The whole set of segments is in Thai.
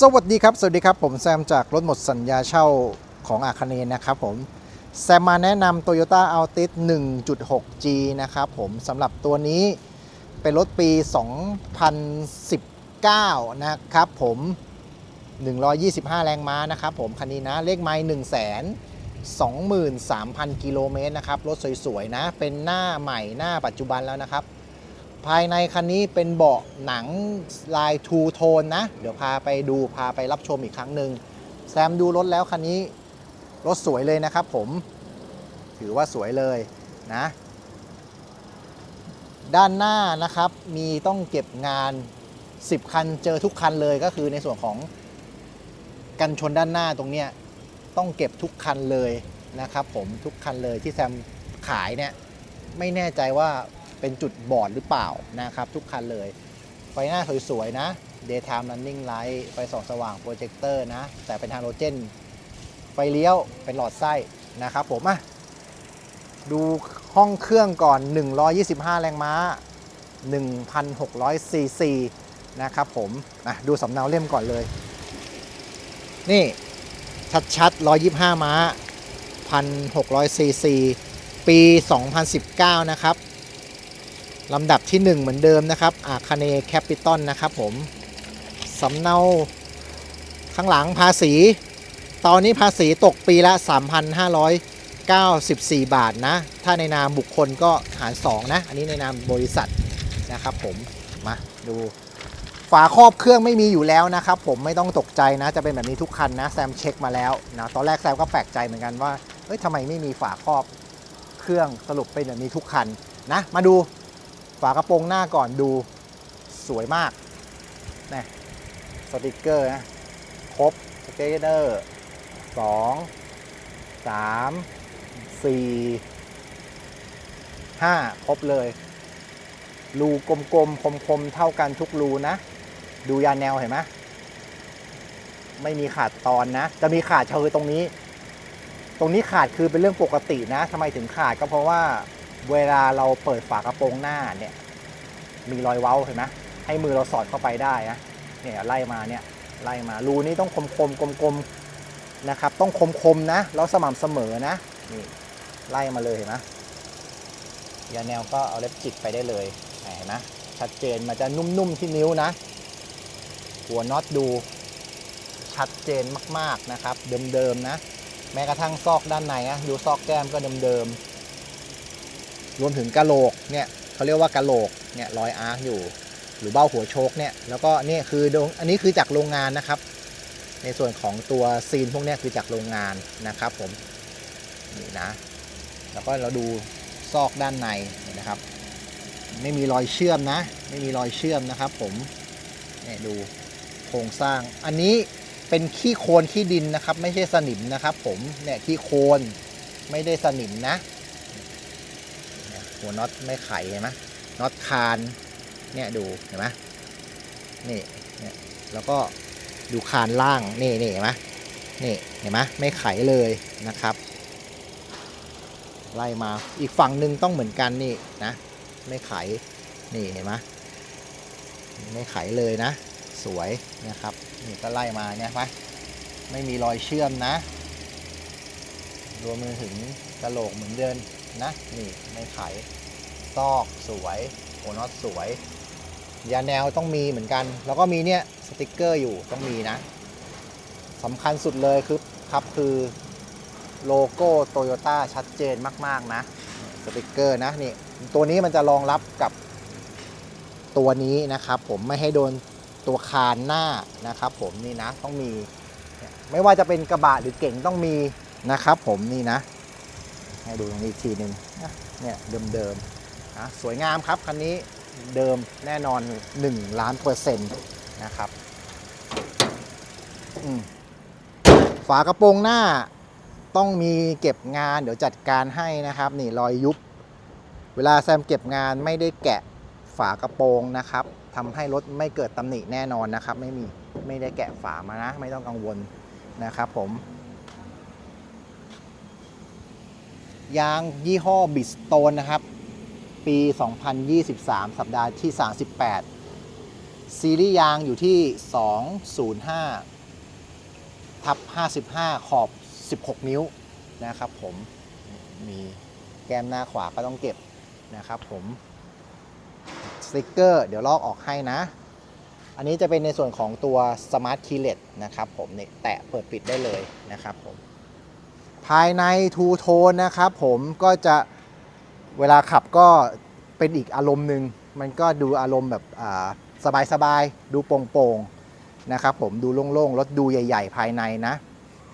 สวัสดีครับ สวัสดีครับ ผมแซมจากรถหมดสัญญาเช่าของอาคาเนนะครับผม แซมมาแนะนำ Toyota Altis 1.6G นะครับผมสำหรับตัวนี้เป็นรถปี 2019 นะครับผม 125 แรงม้านะครับผม คันนี้นะ เลขไม้1 2 3 0 0 0 กิโลเมตรนะครับ รถสวยๆ นะ เป็นหน้าใหม่หน้าปัจจุบันแล้วนะครับ ภายในคันนี้เป็นเบาะหนังลายทูโทนนะ เดี๋ยวพาไปดูพาไปรับชมอีกครั้งหนึ่งแซมดูรถแล้วคันนี้ รถสวยเลยนะครับผม ถือว่าสวยเลยนะ ด้านหน้านะครับมีต้องเก็บงาน 10 คันเจอทุกคันเลยก็คือในส่วนของกันชนด้านหน้าตรงเนี้ยต้องเก็บทุกคันเลยนะครับผมทุกคันเลยที่แซมขายเนี่ยไม่แน่ใจว่า เป็นจุดบอดหรือเปล่านะครับทุกคันเลย ไฟหน้าสวยๆนะ daytime running light ไฟส่องสว่างโปรเจคเตอร์นะ แต่เป็นฮาโลเจน ไฟเลี้ยวเป็นหลอดไส้นะครับผมอะดูห้องเครื่องก่อน 125 แรงม้า 1,600 ซีซีนะครับผมอะดูสำเนาเล่มก่อนเลย นี่ชัดๆ 125 ม้า 1,600 ซีซี ปี 2019 นะครับ ลำดับที่ 1 เหมือนเดิมนะครับอาคาเนแคปิตอลนะครับผมสำเนาข้างหลังภาษี ตอนนี้ภาษีตกปีละ 3,594 บาทนะ ถ้าในนามบุคคลก็หาร 2 นะ อันนี้ในนามบริษัทนะครับผม มาดูฝาครอบเครื่องไม่มีอยู่แล้วนะครับผมไม่ต้องตกใจนะ จะเป็นแบบนี้ทุกคันนะแซมเช็คมาแล้วนะตอนแรกแซมก็แปลกใจเหมือนกันว่าเอ้ยทำไมไม่มีฝาครอบเครื่องสรุปเป็นแบบนี้ทุกคันนะ มาดู ฝากระโปรงหน้าก่อนดูสวยมากนะสติกเกอร์นะครบสเกตเตอร์สองสามสี่ห้าครบเลย รูกลมๆคมๆเท่ากันทุกรูนะ ดูยาแนวเห็นไหมไม่มีขาดตอนนะ จะมีขาดเชยตรงนี้ ตรงนี้ขาดคือเป็นเรื่องปกตินะทำไมถึงขาดก็เพราะว่า เวลาเราเปิดฝากระโปรงหน้าเนี่ยมีรอยเว้าเห็นไหมให้มือเราสอดเข้าไปได้นะเนี่ยไล่มาเนี่ยไล่มารูนี้ต้องคมคมกลมๆนะครับ ต้องคมคมๆนะแล้วสม่ำเสมอนะนี่ไล่มาเลยเห็นไหมยาแนวก็เอาเล็บจิกไปได้เลยเห็นไหมชัดเจนมันจะนุ่มๆที่นิ้วนะ หัวน็อตดูชัดเจนมากๆนะครับ เดิมๆนะ แม้กระทั่งซอกด้านในนะดูซอกแก้มก็เดิมๆ รวมถึงกะโหลกเนี่ยเขาเรียกว่ากะโหลกเนี่ยรอยอาร์คอยู่ หรือเบ้าหัวโชคเนี่ยแล้วก็นี่คือดงอันนี้คือจากโรงงานนะครับ ในส่วนของตัวซีนพวกนี้คือจากโรงงานนะครับผมนี่นะ แล้วก็เราดูซอกด้านในนะครับ ไม่มีรอยเชื่อมนะ ไม่มีรอยเชื่อมนะครับ ผมเนี่ยดูโครงสร้าง อันนี้เป็นขี้โคลนขี้ดินนะครับ ไม่ใช่สนิมนะครับ ผมเนี่ยขี้โคลนไม่ได้สนิมนะ หัวน็อตไม่ไขเห็นไหมน็อตคานเนี่ยดูเห็นไหมนี่เนี่ยแล้วก็ดูคานล่างนี่นี่เห็นไหมนี่เห็นไหมไม่ไขเลยนะครับไล่มาอีกฝั่งหนึ่งต้องเหมือนกันนี่นะไม่ไขนี่เห็นไหมไม่ไขเลยนะ สวยนะครับนี่ก็ไล่มาเนี่ยไหมไม่มีรอยเชื่อมนะรวมไปถึงกระโหลกเหมือนเดิม นะนี่ไม่ไขซอกสวยโอน็อตสวย ยาแนวต้องมีเหมือนกัน แล้วก็มีเนี่ยสติกเกอร์อยู่ต้องมีนะสำคัญสุดเลยคือครับคือโลโก้โตโยต้าชัดเจนมาก ๆ นะ สติกเกอร์นะนี่ตัวนี้มันจะรองรับกับตัวนี้นะครับ ผมไม่ให้โดนตัวคานหน้านะครับ ผมนี่นะต้องมี ไม่ว่าจะเป็นกระบะหรือเก่งต้องมีนะครับ ผมนี่นะ ให้ดูตรงนี้อีกทีหนึ่งเนี่ยเดิมๆนะสวยงามครับคันนี้เดิมแน่นอน 1 ล้านเปอร์เซ็นต์นะครับฝากระโปรงหน้าต้องมีเก็บงานเดี๋ยวจัดการให้นะครับ นี่รอยยุบ เวลาแซมเก็บงานไม่ได้แกะฝากระโปรงนะครับทำให้รถไม่เกิดตำหนิแน่นอนนะครับ ไม่มีไม่ได้แกะฝามานะ ไม่ต้องกังวลนะครับผม ยางยี่ห้อบิสโตนนะครับ ปี 2023 สัปดาห์ที่ 38 ซีรีส์ยางอยู่ที่ 205 ทับ 55 ขอบ 16 นิ้วนะครับผมมีแก้มหน้าขวาก็ต้องเก็บนะครับผมสติกเกอร์ เดี๋ยวลอกออกให้นะ อันนี้จะเป็นในส่วนของตัว Smart Keyless นะครับผมเนี่ยแตะเปิดปิดได้เลยนะครับผม ภายในทูโทนนะครับผมก็จะเวลาขับก็เป็นอีกอารมณ์หนึ่งมันก็ดูอารมณ์แบบสบายๆ ดูโปร่งๆนะครับผมดูโล่งๆ รถดูใหญ่ ๆ ภายในนะ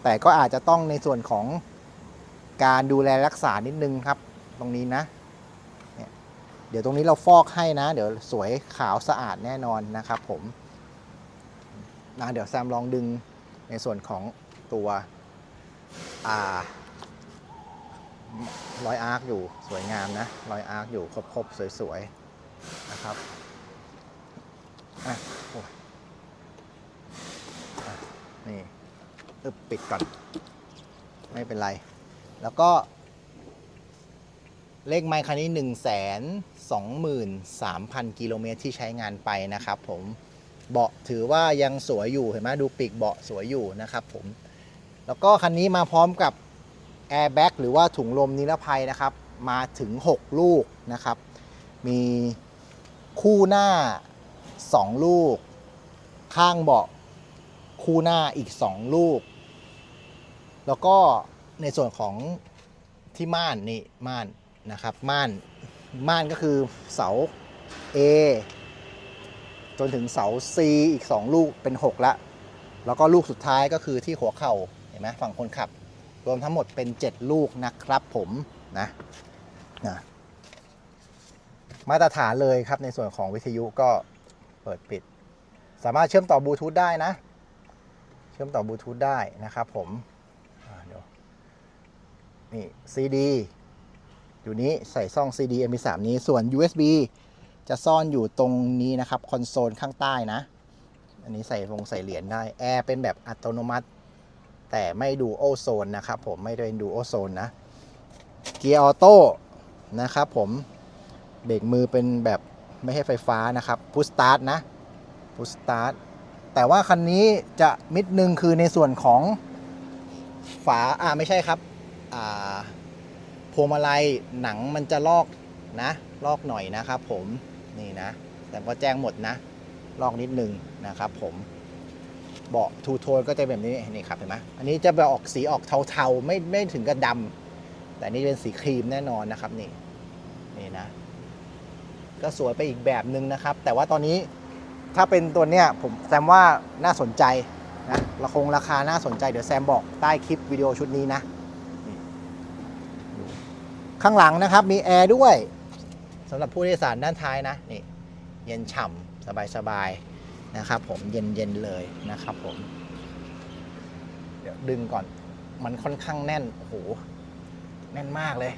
แต่ก็อาจจะต้องในส่วนของการดูแลรักษานิดนึงครับ ตรงนี้นะ เดี๋ยวตรงนี้เราฟอกให้นะ เดี๋ยวสวยขาวสะอาดแน่นอนนะครับผมนะเดี๋ยวแซมลองดึงในส่วนของตัว รอยอาร์คอยู่สวยงามนะรอยอาร์คอยู่ครบๆ สวยๆ นะครับอะโอ้นี่อึบปิดก่อน ไม่เป็นไร แล้วก็ เลขไมค์คันนี้ 1 2 3 0 0 0 กิโลเมตรที่ใช้งานไปนะครับผม เบาะถือว่ายังสวยอยู่ เห็นไหมดูปีกเบาะสวยอยู่นะครับผม แล้วก็คันนี้มาพร้อมกับ Airbag หรือว่าถุงลมนิรภัยนะครับ มาถึง 6 ลูกนะครับ มีคู่หน้า 2 ลูก ข้างเบาะคู่หน้าอีก 2 ลูก แล้วก็ในส่วนของที่ม่านนี่ม่านนะครับ ม่านม่านก็คือเสา A จนถึงเสา C อีก 2 ลูกเป็น 6 ละ แล้วก็ลูกสุดท้ายก็คือที่หัวเข่า ห็นไหมฝั่งคนขับ รวมทั้งหมดเป็น 7 ลูกนะครับผมนะนะมาตรฐานเลยครับในส่วนของวิทยุก็เปิดปิด สามารถเชื่อมต่อบลูทูธได้นะ เชื่อมต่อบลูทูธได้นะครับผมเดี๋ยวนี่ CD อยู่นี้ใส่ซ่อง CD MP3 นี้ส่วน USB จะซ่อนอยู่ตรงนี้นะครับ คอนโซลข้างใต้นะ อันนี้ใส่ลงใส่เหรียญได้ แอร์เป็นแบบอัตโนมัติ แต่ไม่ดูโอโซนนะครับผมไม่ได้ดูโอโซนนะ เกียร์ออโต้นะครับผมเบรกมือเป็นแบบไม่ใช่ไฟฟ้านะครับพุ s สตาร์ทนะพุ s สตาร์ทแต่ว่าคันนี้จะมิดนึงคือในส่วนของฝาอ่าไม่ใช่ครับอ่าพวงมาลัยหนังมันจะลอกนะลอกหน่อยนะครับผมนี่นะ แต่ก็แจ้งหมดนะลอกนิดนึงนะครับผม เบาะทูโทนก็จะแบบนี้นี่ครับเห็นไหมอันนี้จะแบบออกสีออกเทาๆ ไม่ไม่ถึงกับดำแต่นี่เป็นสีครีมแน่นอนนะครับนี่นี่นะ ก็สวยไปอีกแบบหนึ่งนะครับ แต่ว่าตอนนี้ถ้าเป็นตัวเนี้ยผมแซมว่าน่าสนใจนะราคงราคาน่าสนใจเดี๋ยวแซมบอกใต้คลิปวิดีโอชุดนี้นะนข้างหลังนะครับมีแอร์ด้วยสำหรับผู้โดยสารด้านท้ายนะนี่เย็นฉ่ำสบายๆ นะครับผมเย็นๆเลยนะครับผม เดี๋ยวดึงก่อน มันค่อนข้างแน่นโอ้โหแน่นมากเลย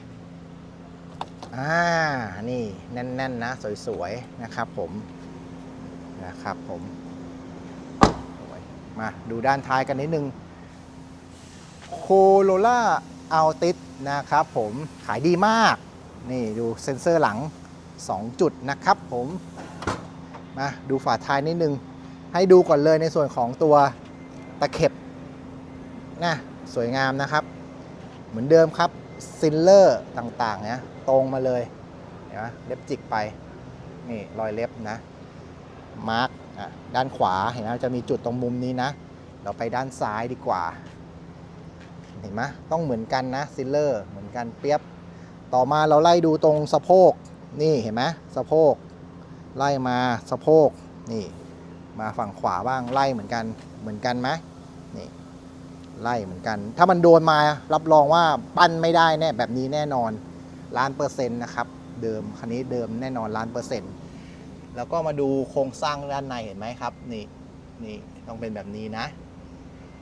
อ่านี่แน่นๆนนะ สวยๆนะครับผมนะครับผมมาดูด้านท้ายกันนิดนึงโคโรล่าอัลติสนะครับผมขายดีมาก นี่ดูเซ็นเซอร์หลัง 2 จุดนะครับผม มาดูฝาท้ายนิดนึง ให้ดูก่อนเลยในส่วนของตัวตะเข็บนะสวยงามนะครับ เหมือนเดิมครับซิลเลอร์ต่างๆเนี่ยตรงมาเลยเห็นไหมเล็บจิกไป นี่รอยเล็บนะมาร์กอะด้านขวาเห็นไหมจะมีจุดตรงมุมนี้นะ เราไปด้านซ้ายดีกว่าเห็นไหมต้องเหมือนกันนะซิลเลอร์เหมือนกันเปียบ ต่อมาเราไล่ดูตรงสะโพกนี่เห็นไหมสะโพก ไล่มาสะโพกนี่มาฝั่งขวาบ้างไล่เหมือนกันเหมือนกันไหมนี่ไล่เหมือนกัน ถ้ามันโดนมารับรองว่าปั้นไม่ได้แน่แบบนี้แน่นอนล้านเปอร์เซ็นต์นะครับเดิมคันนี้เดิมแน่นอนล้านเปอร์เซ็นต์แล้วก็มาดูโครงสร้างด้านในเห็นไหมครับนี่นี่ต้องเป็นแบบนี้นะ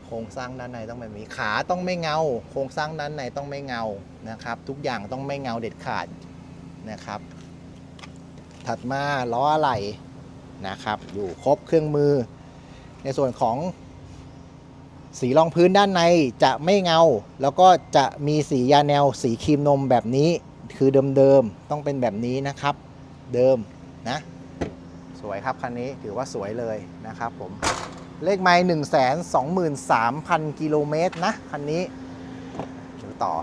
โครงสร้างด้านในต้องแบบนี้ขาต้องไม่เงา โครงสร้างด้านในต้องไม่เงานะครับ ทุกอย่างต้องไม่เงาเด็ดขาดนะครับ ถัดมาล้ออะไหล่นะครับอยู่ครบเครื่องมือ ในส่วนของสีรองพื้นด้านในจะไม่เงา แล้วก็จะมีสียาแนวสีครีมนมแบบนี้คือเดิมๆต้องเป็นแบบนี้นะครับ เดิมนะสวยครับคันนี้ถือว่าสวยเลยนะครับผมเลขไม้หนึ่งแสนสองหมื่นสามพันกิโลเมตรนะคันนี้ดูต่อ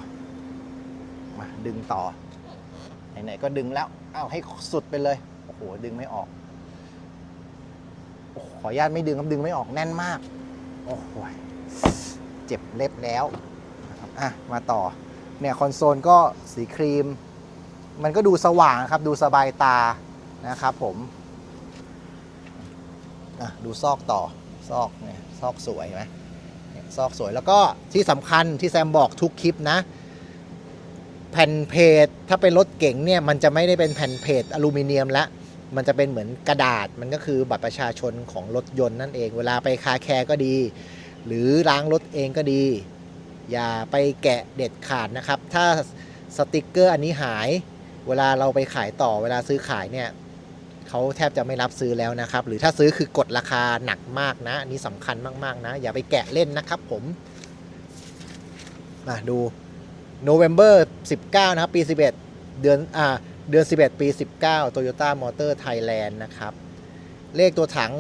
มาดึงต่อ ไหนๆก็ดึงแล้วเอาให้สุดไปเลย โอ้โห ดึงไม่ออก ขออนุญาตไม่ดึงครับดึงไม่ออกแน่นมาก โอ้โห เจ็บเล็บแล้วนะครับอะ มาต่อ เนี่ยคอนโซลก็สีครีม มันก็ดูสว่างครับ ดูสบายตานะครับผมอะดูซอกต่อ ซอกเนี่ย ซอกสวยไหมเนี่ยซอกสวยแล้วก็ที่สำคัญที่แซมบอกทุกคลิปนะ แผ่นเพจถ้าเป็นรถเก๋งเนี่ยมันจะไม่ได้เป็นแผ่นเพจอลูมิเนียมละมันจะเป็นเหมือนกระดาษมันก็คือบัตรประชาชนของรถยนต์นั่นเอง เวลาไปคาแคร์ก็ดี หรือล้างรถเองก็ดี อย่าไปแกะเด็ดขาดนะครับ ถ้าสติกเกอร์อันนี้หาย เวลาเราไปขายต่อเวลาซื้อขายเนี่ยเขาแทบจะไม่รับซื้อแล้วนะครับ หรือถ้าซื้อคือกดราคาหนักมากนะ อันนี้สำคัญมาก ๆ นะ อย่าไปแกะเล่นนะครับผมมาดู November 19 นะครับ ปี 11 เดือนอ่าเดือน 11 ปี 19 Toyota Motor Thailand นะครับ เลขตัวถัง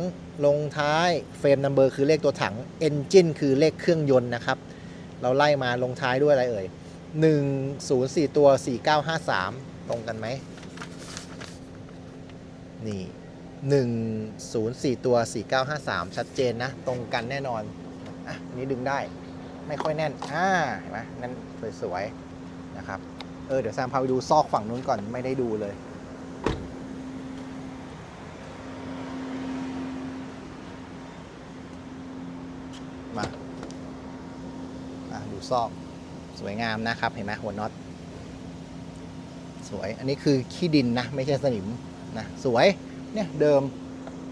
ลงท้ายเฟรมนัมเบอร์คือเลขตัวถัง Engine คือเลขเครื่องยนต์นะครับ เราไล่มาลงท้ายด้วยอะไรเอ่ย 104 ตัว 4953 ตรงกันไหม นี่ 104 ตัว 4953 ชัดเจนนะ ตรงกันแน่นอน อะนนี้ดึงได้ ไม่ค่อยแน่น อ่า เห็นไหมแน่นสวยๆ นะครับ เออ เดี๋ยวแซมพาไปดูซอกฝั่งนู้นก่อน ไม่ได้ดูเลย มา อะ ดูซอก สวยงามนะครับ เห็นไหมหัวน็อต สวย อันนี้คือขี้ดินนะ ไม่ใช่สนิมนะ สวย เนี่ย เดิม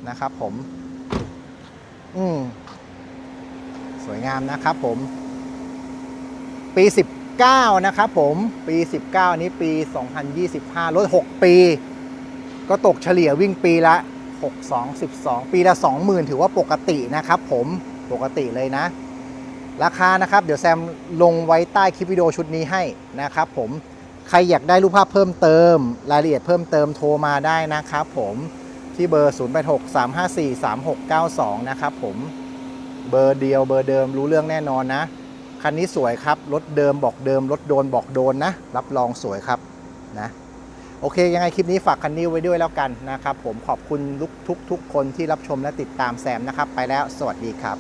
นะครับผม อืมสวยงามนะครับผม ปี 19 นะครับผมปี 19นนี้ปี 2025 รถ 6 ปี ก็ตกเฉลี่ยวิ่งปีละ 6 2 12 ปีละ 20,000 ถือว่าปกตินะครับผมปกติเลยนะ ราคานะครับ เดี๋ยวแซมลงไว้ใต้คลิปวิดีโอชุดนี้ให้นะครับผมใครอยากได้รูปภาพเพิ่มเติม รายละเอียดเพิ่มเติมโทรมาได้นะครับผมที่เบอร์ 0863543692 นะครับผมเบอร์เดียวเบอร์เดิมรู้เรื่องแน่นอนนะ คันนี้สวยครับ รถเดิมบอกเดิม รถโดนบอกโดนนะ รับรองสวยครับนะโอเค ยังไงคลิปนี้ฝากคันนี้ไว้ด้วยแล้วกันนะครับ ผมขอบคุณทุกทุกทุกคนที่รับชมและติดตามแซมนะครับ ไปแล้วสวัสดีครับ